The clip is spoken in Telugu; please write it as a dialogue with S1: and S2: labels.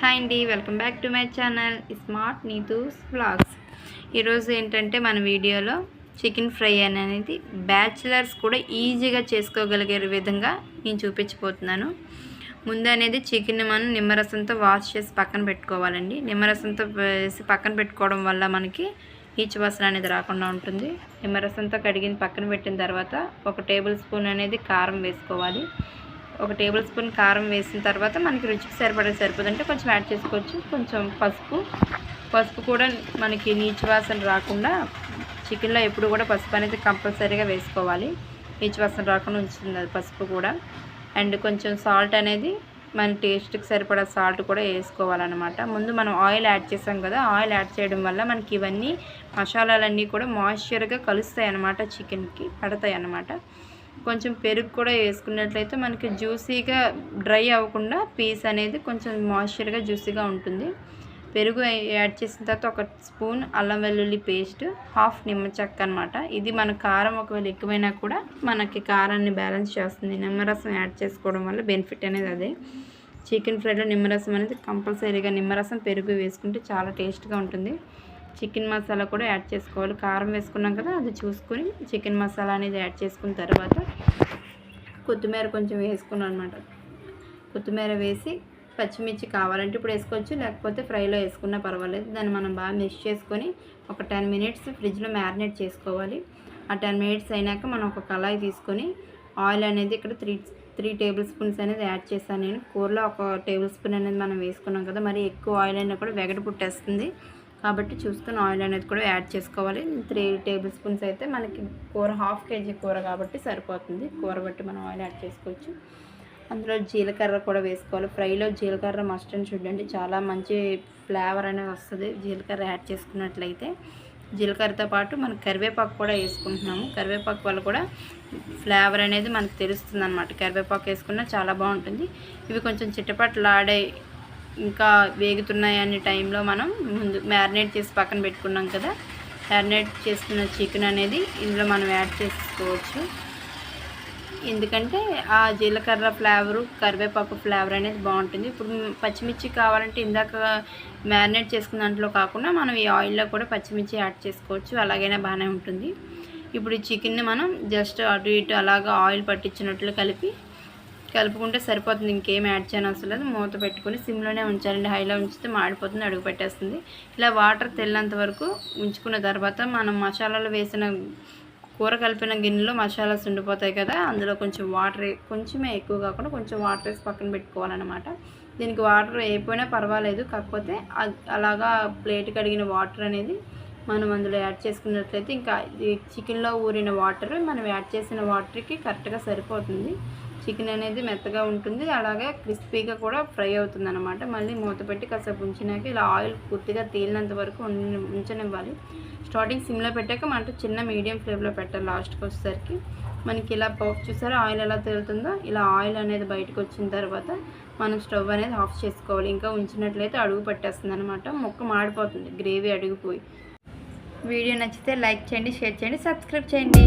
S1: హాయ్ అండి welcome back to my channel smart Neetu's vlogs. ఈరోజు ఏంటంటే మన వీడియోలో చికెన్ ఫ్రై అనేది బ్యాచిలర్స్ కూడా ఈజీగా చేసుకోగలిగే విధంగా నేను చూపించబోతున్నాను. ముందు అనేది చికెన్ మనం నిమ్మరసంతో వాష్ చేసి పక్కన పెట్టుకోవాలండి. నిమ్మరసంతో వేసి పక్కన పెట్టుకోవడం వల్ల మనకి ఈచ్ వాసన అనేది రాకుండా ఉంటుంది. నిమ్మరసంతో కడిగిన పక్కన పెట్టిన తర్వాత ఒక టేబుల్ స్పూన్ అనేది కారం వేసుకోవాలి. ఒక టేబుల్ స్పూన్ కారం వేసిన తర్వాత మనకి రుచికి సరిపడే సరిపోతుంటే కొంచెం యాడ్ చేసుకోవచ్చు. కొంచెం పసుపు. పసుపు కూడా మనకి నీచు వాసన రాకుండా చికెన్లో ఎప్పుడు కూడా పసుపు అనేది కంపల్సరీగా వేసుకోవాలి. నీచు వాసన రాకుండా ఉంచుతుంది అది పసుపు కూడా. అండ్ కొంచెం సాల్ట్ అనేది మన టేస్ట్కి సరిపడా సాల్ట్ కూడా వేసుకోవాలన్నమాట. ముందు మనం ఆయిల్ యాడ్ చేసాం కదా ఆయిల్ యాడ్ చేయడం వల్ల మనకి ఇవన్నీ మసాలాలన్నీ కూడా మాయిశ్చర్గా కలుస్తాయి అన్నమాట చికెన్కి పడతాయి అన్నమాట కొంచెం పెరుగు కూడా వేసుకున్నట్లయితే మనకి జ్యూసీగా డ్రై అవ్వకుండా పీస్ అనేది కొంచెం మాయిశ్చర్గా జ్యూసీగా ఉంటుంది. పెరుగు యాడ్ చేసిన తర్వాత ఒక స్పూన్ అల్లం వెల్లుల్లి పేస్ట్ హాఫ్ నిమ్మ చెక్క అనమాట ఇది మన కారం ఒకవేళ ఎక్కువైనా కూడా మనకి కారాన్ని బ్యాలెన్స్ చేస్తుంది. నిమ్మరసం యాడ్ చేసుకోవడం వల్ల బెనిఫిట్ అనేది అదే. చికెన్ ఫ్రైలో నిమ్మరసం అనేది కంపల్సరీగా నిమ్మరసం పెరుగు వేసుకుంటే చాలా టేస్ట్గా ఉంటుంది. చికెన్ మసాలా కూడా యాడ్ చేసుకోవాలి. కారం వేసుకున్నాం కదా అది చూసుకొని చికెన్ మసాలా అనేది యాడ్ చేసుకున్న తర్వాత కొత్తిమీర కొంచెం వేసుకున్నాను అనమాట కొత్తిమీర వేసి పచ్చిమిర్చి కావాలంటే ఇప్పుడు వేసుకోవచ్చు లేకపోతే ఫ్రైలో వేసుకున్నా పర్వాలేదు. దాన్ని మనం బాగా మిక్స్ చేసుకొని ఒక టెన్ మినిట్స్ ఫ్రిడ్జ్లో మ్యారినేట్ చేసుకోవాలి. ఆ టెన్ మినిట్స్ అయినాక మనం ఒక కళాయి తీసుకొని ఆయిల్ అనేది ఇక్కడ త్రీ త్రీ టేబుల్ స్పూన్స్ అనేది యాడ్ చేశాను నేను. కూరలో ఒక టేబుల్ స్పూన్ అనేది మనం వేసుకున్నాం కదా మరి ఎక్కువ ఆయిల్ అయినా కూడా వెగట పుట్టేస్తుంది. కాబట్టి చూసుకొని ఆయిల్ అనేది కూడా యాడ్ చేసుకోవాలి. త్రీ టేబుల్ స్పూన్స్ అయితే మనకి కూర హాఫ్ కేజీ కూర కాబట్టి సరిపోతుంది. కూర బట్టి మనం ఆయిల్ యాడ్ చేసుకోవచ్చు. అందులో జీలకర్ర కూడా వేసుకోవాలి. ఫ్రైలో జీలకర్ర మస్ట్ అని చూడండి చాలా మంచి ఫ్లేవర్ అనేది వస్తుంది. జీలకర్ర యాడ్ చేసుకున్నట్లయితే జీలకర్రతో పాటు మనం కరివేపాకు కూడా వేసుకుంటున్నాము. కరివేపాకు వల్ల కూడా ఫ్లేవర్ అనేది మనకు తెలుస్తుంది అనమాట కరివేపాకు వేసుకున్నా చాలా బాగుంటుంది. ఇవి కొంచెం చిట్టపట్లాడే ఇంకా వేగుతున్నాయి అనే టైంలో మనం ముందు మ్యారినేట్ చేసి పక్కన పెట్టుకున్నాం కదా. మ్యారినేట్ చేసుకున్న చికెన్ అనేది ఇందులో మనం యాడ్ చేసుకోవచ్చు. ఎందుకంటే ఆ జీలకర్ర ఫ్లేవరు కరివేపాకు ఫ్లేవర్ అనేది బాగుంటుంది. ఇప్పుడు పచ్చిమిర్చి కావాలంటే ఇందాక మ్యారినేట్ చేసుకున్న దాంట్లో కాకుండా మనం ఈ ఆయిల్లో కూడా పచ్చిమిర్చి యాడ్ చేసుకోవచ్చు. అలాగైనా బాగానే ఉంటుంది. ఇప్పుడు ఈ చికెన్ని మనం జస్ట్ అటు ఇటు అలాగా ఆయిల్ పట్టించినట్లు కలిపి కలుపుకుంటే సరిపోతుంది. ఇంకేం యాడ్ చేయను అవసరం లేదు. మూత పెట్టుకొని సిమ్లోనే ఉంచాలండి. హైలో ఉంచితే మాడిపోతుంది అడుగు పెట్టేస్తుంది. ఇలా వాటర్ తెల్లంత వరకు ఉంచుకున్న తర్వాత మనం మసాలాలు వేసిన కూర కలిపిన గిన్నెలో మసాలాస్ ఉండిపోతాయి కదా అందులో కొంచెం వాటర్ కొంచెమే ఎక్కువ కాకుండా కొంచెం వాటర్ వేసి పక్కన పెట్టుకోవాలన్నమాట. దీనికి వాటర్ అయిపోయినా పర్వాలేదు. కాకపోతే అలాగా ప్లేట్ కడిగిన వాటర్ అనేది మనం అందులో యాడ్ చేసుకున్నట్లయితే ఇంకా చికెన్లో ఊరిన వాటర్ మనం యాడ్ చేసిన వాటర్కి కరెక్ట్గా సరిపోతుంది. చికెన్ అనేది మెత్తగా ఉంటుంది. అలాగే క్రిస్పీగా కూడా ఫ్రై అవుతుంది అనమాట మళ్ళీ మూత పెట్టి కాసేపు ఉంచినాక ఇలా ఆయిల్ పూర్తిగా తేలినంత వరకు ఉంచనివ్వాలి. స్టార్టింగ్ సిమ్లో పెట్టాక మనకు చిన్న మీడియం ఫ్లేమ్లో పెట్టాలి లాస్ట్కి వచ్చేసరికి. మనకి ఇలా పోపు చూసారా? ఆయిల్ ఎలా తేలుతుందో? ఇలా ఆయిల్ అనేది బయటకు వచ్చిన తర్వాత మనం స్టవ్ అనేది ఆఫ్ చేసుకోవాలి. ఇంకా ఉంచినట్లయితే అడుగు పట్టేస్తుంది అనమాట మొక్క మాడిపోతుంది. గ్రేవీ అడిగిపోయి. వీడియో నచ్చితే లైక్ చేయండి షేర్ చేయండి సబ్స్క్రైబ్ చేయండి.